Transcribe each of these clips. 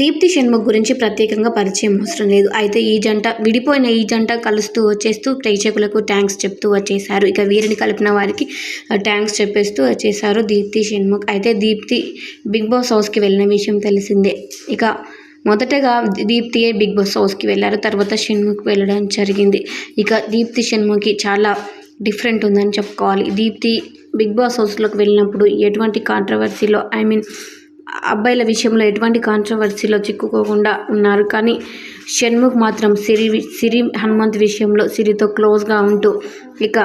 దీప్తి షణ్ముఖ్ గురించి ప్రత్యేకంగా పరిచయం అవసరం లేదు. అయితే ఈ జంట విడిపోయిన ఈ జంట కలుస్తూ వచ్చేస్తూ ప్రేక్షకులకు థ్యాంక్స్ చెప్తూ వచ్చేసారు ఇక వీరిని కలిపిన వారికి థ్యాంక్స్ చెప్పేస్తూ వచ్చేసారు దీప్తి షణ్ముఖ్. అయితే దీప్తి బిగ్ బాస్ హౌస్కి వెళ్ళిన విషయం తెలిసిందే. ఇక మొదటగా దీప్తియే బిగ్ బాస్ హౌస్కి వెళ్ళారు. తర్వాత షణ్ముఖ్ వెళ్ళడం జరిగింది. ఇక దీప్తి షణ్ముఖి చాలా డిఫరెంట్ ఉందని చెప్పుకోవాలి. దీప్తి బిగ్ బాస్ హౌస్లోకి వెళ్ళినప్పుడు ఎటువంటి కాంట్రవర్సీలో ఐ మీన్ అబ్బాయిల విషయంలో ఎటువంటి కాంట్రవర్సీలో చిక్కుకోకుండా ఉన్నారు. కానీ షణ్ముఖ్ మాత్రం సిరి సిరి హనుమంత్ విషయంలో సిరితో క్లోజ్గా ఉంటూ ఇక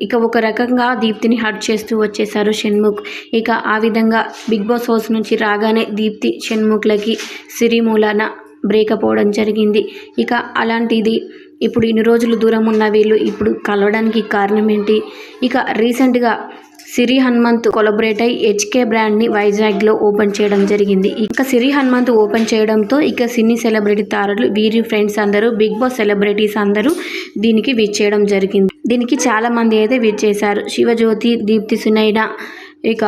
ఇక ఒక రకంగా దీప్తిని హర్ట్ చేస్తూ వచ్చేసారు షణ్ముఖ్. ఇక ఆ విధంగా బిగ్ బాస్ హౌస్ నుంచి రాగానే దీప్తి షణ్ముఖ్లకి సిరి మూలాన బ్రేకప్ అవడం జరిగింది. ఇక అలాంటిది ఇప్పుడు ఇన్ని రోజులు దూరం ఉన్న వీళ్ళు ఇప్పుడు కలవడానికి కారణం ఏంటి? ఇక రీసెంట్గా సిరి హనుమంత్ కొలబరేట్ అయి హెచ్కే బ్రాండ్ని వైజాగ్లో ఓపెన్ చేయడం జరిగింది. ఇక సిరి హనుమంత్ ఓపెన్ చేయడంతో ఇక సినీ సెలబ్రిటీ తారలు వీరి ఫ్రెండ్స్ అందరూ బిగ్ బాస్ సెలబ్రిటీస్ అందరూ దీనికి విచ్ చేయడం జరిగింది. దీనికి చాలా మంది అయితే విచ్ చేశారు. శివజ్యోతి దీప్తి సునైన ఇక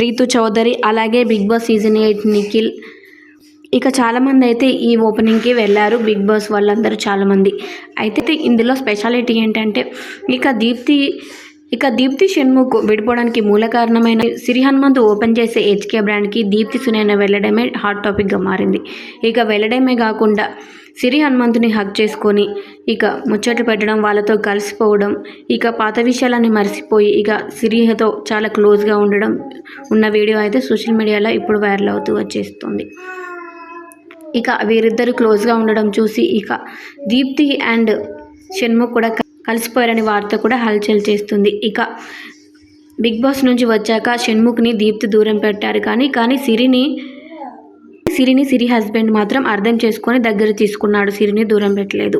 రీతు చౌదరి అలాగే Bigg Boss season eight Nikhil. ఇక చాలామంది అయితే ఈ ఓపెనింగ్కి వెళ్ళారు. బిగ్ బాస్ వాళ్ళందరూ చాలామంది అయితే ఇందులో స్పెషాలిటీ ఏంటంటే ఇక దీప్తి ఇక దీప్తి షణ్ముఖ్ విడిపోవడానికి మూల కారణమైన సిరి హనుమంత్ ఓపెన్ చేసే హెచ్కే బ్రాండ్కి దీప్తి సునైన వెళ్ళడమే హాట్ టాపిక్గా మారింది. ఇక వెళ్ళడమే కాకుండా సిరి హనుమంతుని హక్ చేసుకొని ఇక ముచ్చట పెట్టడం వాళ్ళతో కలిసిపోవడం ఇక పాత విషయాలన్నీ మర్చిపోయి ఇక సిరితో చాలా క్లోజ్గా ఉండడం ఉన్న వీడియో అయితే సోషల్ మీడియాలో ఇప్పుడు వైరల్ అవుతూ వచ్చేస్తుంది. ఇక వీరిద్దరు క్లోజ్గా ఉండడం చూసి ఇక దీప్తి అండ్ షణ్ముఖ్ కూడా అలసిపోయారని వార్త కూడా హల్చల్ చేస్తుంది. ఇక బిగ్ బాస్ నుంచి వచ్చాక షణ్ముఖ్ని దీప్తి దూరం పెట్టారు కానీ కానీ సిరిని సిరిని సిరి హస్బెండ్ మాత్రం అర్థం చేసుకొని దగ్గర తీసుకున్నాడు. సిరిని దూరం పెట్టలేదు.